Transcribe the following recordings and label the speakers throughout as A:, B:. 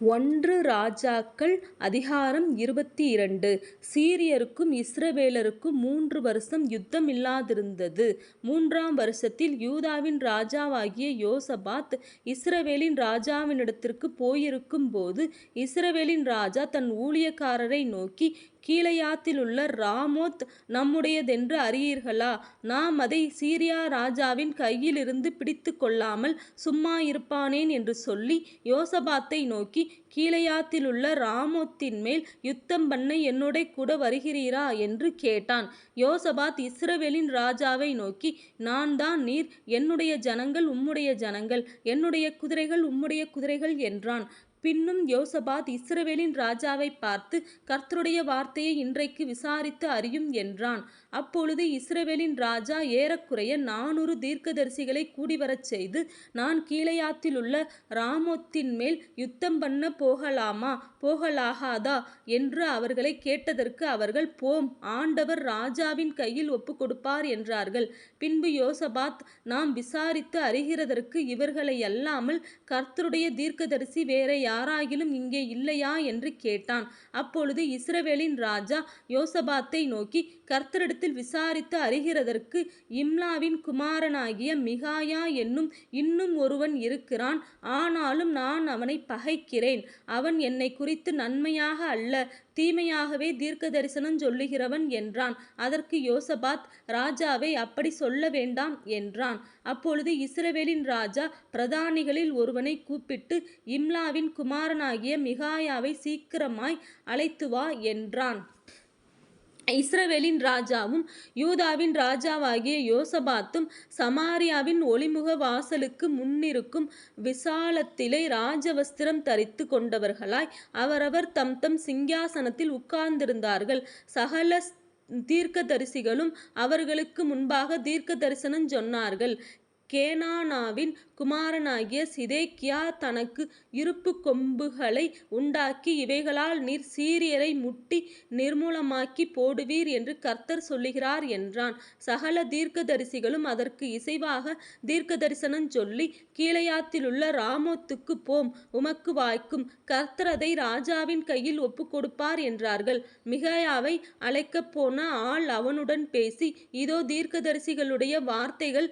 A: ஒன்று ராஜாக்கள் அதிகாரம் இருபத்தி இரண்டு. சீரியருக்கும் இஸ்ரவேலருக்கும் மூன்று வருஷம் யுத்தம் இல்லாதிருந்தது மூன்றாம் வருஷத்தில் யூதாவின் ராஜாவாகிய யோசபாத் இஸ்ரவேலின் ராஜாவினிடத்திற்குப் போயிருக்கும்போது இஸ்ரவேலின் ராஜா தன் ஊழியக்காரரை நோக்கி கீலேயாத்திலுள்ள ராமோத் நம்முடையதென்று அறியீர்களா? நாம் அதை சீரியா ராஜாவின் கையிலிருந்து பிடித்து கொள்ளாமல் சும்மா இருப்பானேன் என்று சொல்லி யோசபாத்தை நோக்கி கீலேயாத்திலுள்ள ராமோத்தின்மேல் என்னோட என்னுடேகூட வருகிறீரா? என்று கேட்டான். யோசபாத் இஸ்ரவேலின் ராஜாவை நோக்கி நான்தான் நீர் என்னுடைய ஜனங்கள் உம்முடைய ஜனங்கள் என்னுடைய குதிரைகள் உம்முடைய குதிரைகள் என்றான். பின்னும் யோசபாத் இஸ்ரவேலின் ராஜாவைப் பார்த்து கர்த்தருடைய வார்த்தையை இன்றைக்கு விசாரித்து அறியும் என்றான். அப்பொழுது இஸ்ரவேலின் ராஜா ஏறக்குறைய நானூறு தீர்க்கதரிசிகளை கூடிவரச் செய்து நான் கீலேயாத்திலுள்ள ராமோத்தின்மேல் யுத்தம்பண்ணப் போகலாமா போகலாகாதா? என்று அவர்களை கேட்டதற்கு அவர்கள் போம் ஆண்டவர் ராஜாவின் கையில் ஒப்புக்கொடுப்பார் என்றார்கள். பின்பு யோசபாத் நாம் விசாரித்து அறிகிறதற்கு இவர்களை அல்லாமல் கர்த்தருடைய தீர்க்கதரிசி வேற யாராகிலும் இங்கே இல்லையா? என்று கேட்டான். அப்பொழுது இஸ்ரவேலின் ராஜா யோசபாத்தை நோக்கி கர்த்தரிடத்தில் விசாரித்து அறிகிறதற்கு இம்லாவின் குமாரனாகிய மிகாயா என்னும் இன்னும் ஒருவன் இருக்கிறான். ஆனாலும் நான் அவனை பகைக்கிறேன். அவன் என்னை குறித்து நன்மையாக அல்ல தீமையாகவே தீர்க்க தரிசனம் சொல்லுகிறவன் என்றான். அதற்கு யோசபாத் ராஜாவை அப்படி சொல்ல வேண்டாம் என்றான். அப்பொழுது இஸ்ரவேலின் ராஜா பிரதானிகளில் ஒருவனை கூப்பிட்டு இம்லாவின் குமாரனாகிய மிகாயாவை சீக்கிரமாய் அழைத்து வா என்றான். இஸ்ரவேலின் ராஜாவும் யூதாவின் ராஜாவாகிய யோசபாத்தும் சமாரியாவின் ஒளிமுக வாசலுக்கு முன்னிருக்கும் விசாலத்திலே ராஜவஸ்திரம் தரித்து கொண்டவர்களாய் அவரவர் தம்தம் சிங்காசனத்தில் உட்கார்ந்திருந்தார்கள். சகல தீர்க்கதரிசிகளும் அவர்களுக்கு முன்பாக தீர்க்க தரிசனம் சொன்னார்கள். கேனானாவின் குமாரனாகிய சிதேக்கியா தனக்கு இருப்பு கொம்புகளை உண்டாக்கி இவைகளால் நீர் சீரியரை முட்டி நிர்மூலமாக்கிப் போடுவீர் என்று கர்த்தர் சொல்லுகிறார் என்றான். சகல தீர்க்கதரிசிகளும் அதற்கு இசைவாக தீர்க்கதரிசனம் சொல்லி கீழையாத்திலுள்ள ராமோத்துக்குப் போம் உமக்கு வாய்க்கும். கர்த்தர் அதை ராஜாவின் கையில் ஒப்புக்கொடுப்பார் என்றார்கள். மிகையாவை அழைக்கப் போன ஆள் அவனுடன் பேசி இதோ தீர்க்கதரிசிகளுடைய வார்த்தைகள்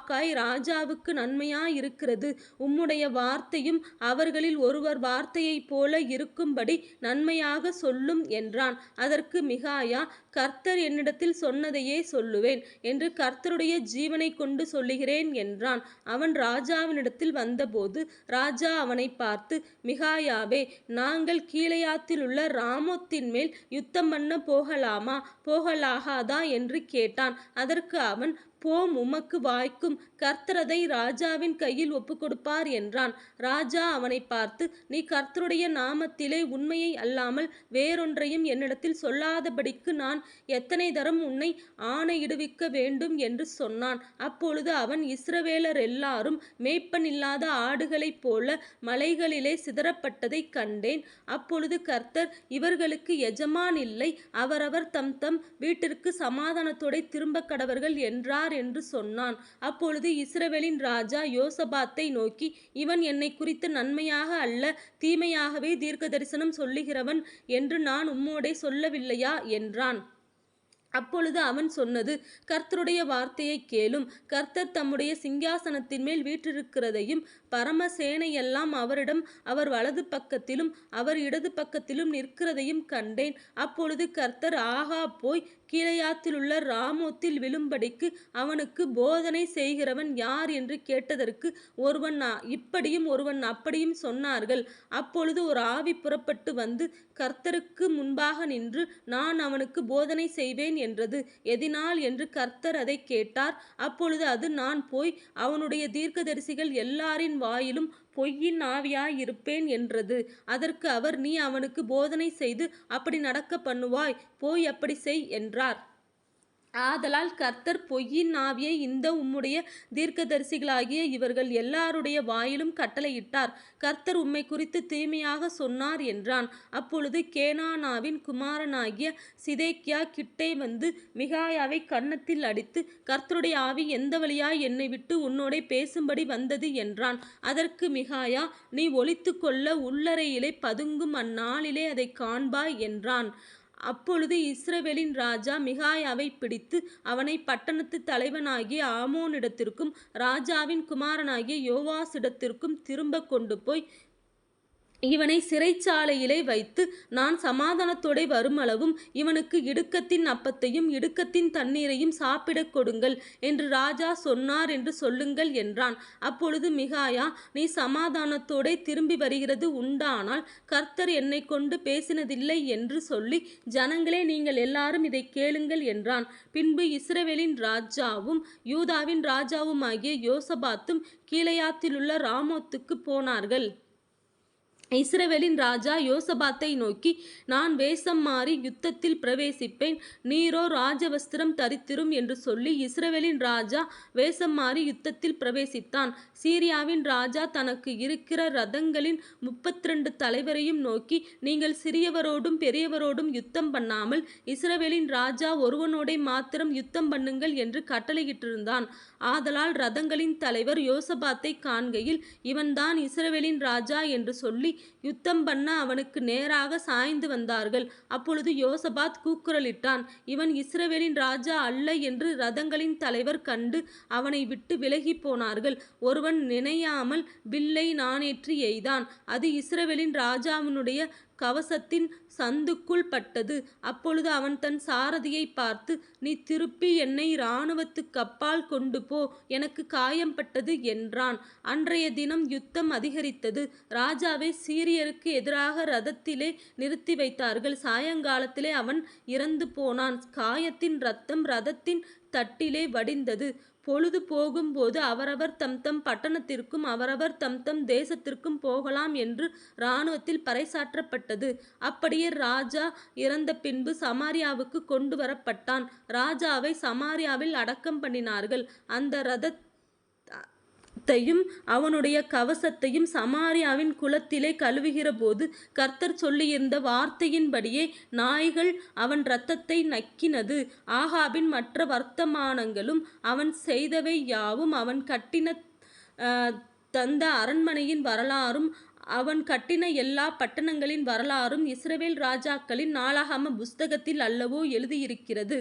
A: வாக்காய் ராஜாவுக்கு நன்மையாயிருக்கிறது. உம்முடைய வார்த்தையும் அவர்களில் ஒருவர் வார்த்தையைப்போல இருக்கும்படி நன்மையாக சொல்லும் என்றான். அதற்கு மிகாயா கர்த்தர் என்னிடத்தில் சொன்னதையே சொல்லுவேன் என்று கர்த்தருடைய ஜீவனைக்கொண்டு சொல்லுகிறேன் என்றான். அவன் ராஜாவினிடத்தில் வந்தபோது ராஜா அவனை பார்த்து மிகாயாவே நாங்கள் கீழையாத்தில் உள்ள ராமொத்தின் மேல் யுத்தம் பண்ண போகலாமா போகலாகாதா? என்று கேட்டான். அதற்கு அவன் போம் உமக்கு வாய்க்கும். கர்த்தர் கர்த்தரதை ராஜாவின் கையில் ஒப்புக்கொடுப்பார் என்றான். ராஜா அவனை பார்த்து நீ கர்த்தருடைய நாமத்திலே உண்மையை அல்லாமல் வேறொன்றையும் என்னிடத்தில் சொல்லாதபடிக்கு நான் எத்தனை தரம் உன்னை ஆணையிடுவிக்க வேண்டும்? என்று சொன்னான். அப்பொழுது அவன் இஸ்ரவேலர் எல்லாரும் மேய்ப்பனில்லாத ஆடுகளைப் போல மலைகளிலே சிதறப்பட்டதைக் கண்டேன். அப்பொழுது கர்த்தர் இவர்களுக்கு எஜமான் இல்லை அவரவர் தம்தம் வீட்டிற்குச் சமாதானத்தோடே திரும்பக்கடவர்கள் என்றார் என்று சொன்னான். அப்பொழுது இஸ்ரவேலின் ராஜா யோசபாத்தை நோக்கி இவன் என்னை குறித்து நன்மையாக அல்ல தீமையாகவே தீர்க்க தரிசனம் சொல்லுகிறவன் என்று நான் உம்மோடே சொல்லவில்லையா? என்றான். அப்பொழுது அவன் சொன்னது கர்த்தருடைய வார்த்தையைக் கேளும். கர்த்தர் தம்முடைய சிங்காசனத்தின் மேல் வீற்றிருக்கிறதையும் பரமசேனையெல்லாம் அவரிடம் அவர் வலது பக்கத்திலும் அவர் இடது பக்கத்திலும் நிற்கிறதையும் கண்டேன். அப்பொழுது கர்த்தர் ஆகா போய் கீழையாத்திலுள்ள ராமோத்தில் விழும்படிக்கு அவனுக்கு போதனை செய்கிறவன் யார்? என்று கேட்டதற்கு ஒருவன் இப்படியும் ஒருவன் அப்படியும் சொன்னார்கள். அப்பொழுது ஒரு ஆவி புறப்பட்டு வந்து கர்த்தருக்கு முன்பாக நின்று நான் அவனுக்கு போதனை செய்வேன் என்றது. எதினால்? என்று கர்த்தர் அதைக் கேட்டார். அப்பொழுது அது நான் போய் அவனுடைய தீர்க்கதரிசிகள் எல்லாரின் வாயிலும் பொய்யின் ஆவியாயிருப்பேன் என்றது. அதற்கு அவர் நீ அவனுக்கு போதனை செய்து அப்படி நடக்க பண்ணுவாய் போய் அப்படி செய் என்றார். ஆதலால் கர்த்தர் பொய்யின் ஆவியை இந்த உம்முடைய தீர்க்கதரிசிகளாகிய இவர்கள் எல்லாருடைய வாயிலும் கட்டளையிட்டார். கர்த்தர் உம்மை குறித்து தீமையாக சொன்னார் என்றான். அப்பொழுது கேனானாவின் குமாரனாகிய சிதேக்கியா கிட்டே வந்து மிகாயாவை கன்னத்தில் அடித்து கர்த்தருடைய ஆவி எந்த வழியாய் என்னை விட்டு உன்னோடே பேசும்படி வந்தது என்றான். அதற்கு மிகாயா நீ ஒளித்துக்கொள்ள உள்ளறையிலே பதுங்கும் அந்நாளிலே அதைக் காண்பாய் என்றான். அப்பொழுது இஸ்ரவேலின் ராஜா மிகாயாவை பிடித்து அவனை பட்டணத்து தலைவனாகிய ஆமோனிடத்திற்கும் ராஜாவின் குமாரனாகிய யோவாசிடத்திற்கும் திரும்ப கொண்டு போய் இவனை சிறைச்சாலையிலே வைத்து நான் சமாதானத்தோடே வருமளவும் இவனுக்கு இடுக்கத்தின் அப்பத்தையும் இடுக்கத்தின் தண்ணீரையும் சாப்பிடக் கொடுங்கள் என்று ராஜா சொன்னார் என்று சொல்லுங்கள் என்றான். அப்பொழுது மிகாயா நீ சமாதானத்தோடே திரும்பி வருகிறது உண்டானால் கர்த்தர் என்னை கொண்டு பேசினதில்லை என்று சொல்லி ஜனங்களே நீங்கள் எல்லாரும் இதை கேளுங்கள் என்றான். பின்பு இஸ்ரவேலின் ராஜாவும் யூதாவின் ராஜாவுமாகிய யோசபாத்தும் கீழையாத்திலுள்ள ராமோத்துக்கு போனார்கள். இஸ்ரவேலின் ராஜா யோசபாத்தை நோக்கி நான் வேஷம் மாறி யுத்தத்தில் பிரவேசிப்பேன். நீரோ ராஜவஸ்திரம் தரித்திரும் என்று சொல்லி இஸ்ரவேலின் ராஜா வேஷம் மாறி யுத்தத்தில் பிரவேசித்தான். சீரியாவின் ராஜா தனக்கு இருக்கிற ரதங்களின் முப்பத்திரண்டு தலைவரையும் நோக்கி நீங்கள் சிறியவரோடும் பெரியவரோடும் யுத்தம் பண்ணாமல் இஸ்ரவேலின் ராஜா ஒருவனோடே மாத்திரம் யுத்தம் பண்ணுங்கள் என்று கட்டளையிட்டிருந்தான். ஆதலால் ரதங்களின் தலைவர் யோசபாத்தை காண்கையில் இவன்தான் இஸ்ரவேலின் ராஜா என்று சொல்லி யுத்தம் பண்ண அவனுக்கு நேராக சாய்ந்து வந்தார்கள். அப்பொழுது யோசபாத் கூக்குரலிட்டான் இவன் இஸ்ரவேலின் ராஜா அல்ல என்று ரதங்களின் தலைவர் கண்டு அவனை விட்டு விலகி போனார்கள். ஒருவன் நினையாமல் வில்லை நாணேற்றி எய்தான். அது இஸ்ரவேலின் ராஜாவினுடைய கவசத்தின் சந்துக்குள் பட்டது. அப்பொழுது அவன் தன் சாரதியை பார்த்து நீ திருப்பி என்னை இராணுவத்துக்கு அப்பால் கொண்டு போ. எனக்கு காயம்பட்டது என்றான். அன்றைய தினம் யுத்தம் அதிகரித்தது. ராஜாவை சீரியருக்கு எதிராக ரதத்திலே நிறுத்தி வைத்தார்கள். சாயங்காலத்திலே அவன் இறந்து போனான். காயத்தின் ரத்தம் ரதத்தின் தட்டிலே வடிந்தது. பொழுது போகும்போது அவரவர் தம் தம் பட்டணத்திற்கும் அவரவர் தம் தம் தேசத்திற்கும் போகலாம் என்று இராணுவத்தில் பறைசாற்றப்பட்டது. அப்படியே ராஜா இறந்த பின்பு சமாரியாவுக்கு கொண்டு வரப்பட்டான் ராஜாவை சமாரியாவில் அடக்கம் பண்ணினார்கள். அந்த ரத த்தையும் அவனுடைய கவசத்தையும் சமாரியாவின் குளத்திலே கழுவுகிறபோது கர்த்தர் சொல்லியிருந்த வார்த்தையின்படியே நாய்கள் அவன் இரத்தத்தை நக்கினது. ஆகாபின் மற்ற வர்த்தமானங்களும் அவன் செய்தவை யாவும் அவன் கட்டின தந்த அரண்மனையின் வரலாறும் அவன் கட்டின எல்லா பட்டணங்களின் வரலாறும் இஸ்ரவேல் ராஜாக்களின் நாளாகம புஸ்தகத்தில் அல்லவோ எழுதியிருக்கிறது.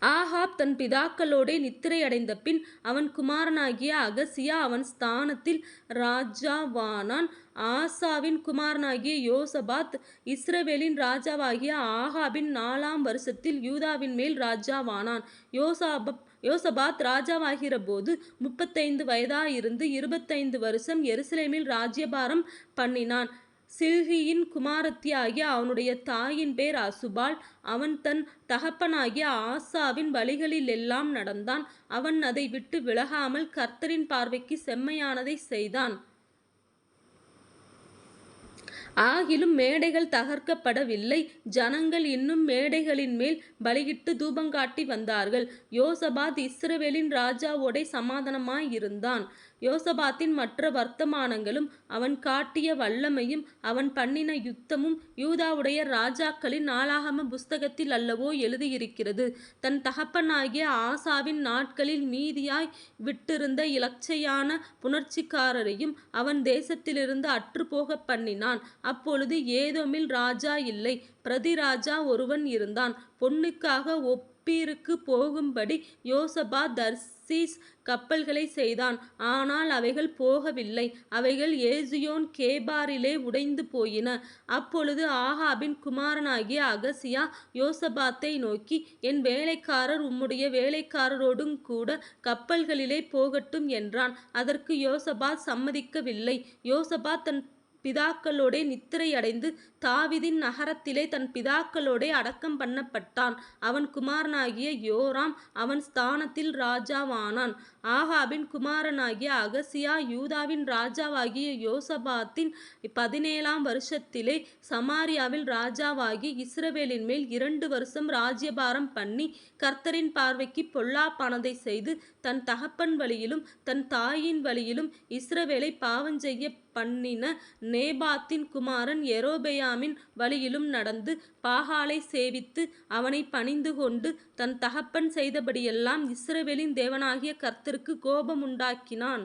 A: ஆஹாப் தன் பிதாக்களோடே நித்திரையடைந்த பின் அவன் குமாரனாகிய அகசியா அவன் ஸ்தானத்தில் ராஜாவானான். ஆசாவின் குமாரனாகிய யோசபாத் இஸ்ரவேலின் ராஜாவாகிய ஆகாபின் நாலாம் வருஷத்தில் யூதாவின் மேல் ராஜாவானான். யோசாபப் யோசபாத் ராஜாவாகிற போது முப்பத்தைந்து வயதாயிருந்து இருபத்தைந்து வருஷம் எருசலேமில் ராஜ்யபாரம் பண்ணினான். சில்கியின் குமாரத்தியாகிய அவனுடைய தாயின் பேர் அசுபால். அவன் தன் தகப்பனாகிய ஆசாவின் வழிகளிலெல்லாம் நடந்தான். அவன் அதை விட்டு விலகாமல் கர்த்தரின் பார்வைக்கு செம்மையானதை செய்தான். ஆகிலும் மேடைகள் தகர்க்கப்படவில்லை. ஜனங்கள் இன்னும் மேடைகளின் மேல் பலியிட்டு தூபங்காட்டி வந்தார்கள். யோசபாத் இஸ்ரவேலின் ராஜாவோடே சமாதானமாயிருந்தான் யோசபாத்தின் மற்ற வர்த்தமானங்களும் அவன் காட்டிய வல்லமையும் அவன் பண்ணின யுத்தமும் யூதாவுடைய ராஜாக்களின் நாளாகம புஸ்தகத்தில் அல்லவோ எழுதியிருக்கிறது. தன் தகப்பனாகிய ஆசாவின் நாட்களில் மீதியாய் விட்டிருந்த இலச்சையான புணர்ச்சிக்காரரையும் அவன் தேசத்திலிருந்து அற்றுப்போக பண்ணினான். அப்பொழுது ஏதோமில் ராஜா இல்லை. பிரதிராஜா ஒருவன் இருந்தான். பொன்னுக்காக ஒப்பீருக்கு போகும்படி யோசபா தர்சீஸ் கப்பல்களை செய்தான். ஆனால் அவைகள் போகவில்லை. அவைகள் ஏசியோன் கேபாரிலே உடைந்து போயின. அப்பொழுது ஆகாபின் குமாரனாகிய அகசியா யோசபாத்தை நோக்கி என் வேலைக்காரர் உம்முடைய வேலைக்காரரோடும் கூட கப்பல்களிலே போகட்டும் என்றான். அதற்கு யோசபாத் சம்மதிக்கவில்லை. யோசபாத் தன் பிதாக்களோடே நித்திரையடைந்து தாவிதின் நகரத்திலே தன் பிதாக்களோடே அடக்கம் பண்ணப்பட்டான். அவன் குமாரனாகிய யோராம் அவன் ஸ்தானத்தில் ராஜாவானான். ஆகாபின் குமாரனாகிய அகசியா யூதாவின் ராஜாவாகிய யோசபாத்தின் பதினேழாம் வருஷத்திலே சமாரியாவில் ராஜாவாகி இஸ்ரவேலின் மேல் இரண்டு வருஷம் ராஜ்யபாரம் பண்ணி கர்த்தரின் பார்வைக்கு பொல்லாப்பானதை செய்து தன் தகப்பன் வழியிலும் தன் தாயின் வழியிலும் இஸ்ரவேலை பாவஞ்செய்ய பண்ணின நேபாத்தின் குமாரன் எரோபெயாமின் வழியிலும் நடந்து பாகாலை சேவித்து அவனை பணிந்து கொண்டு தன் தகப்பன் செய்தபடியெல்லாம் இஸ்ரவேலின் தேவனாகிய கர்த்தருக்கு கோபமுண்டாக்கினான்.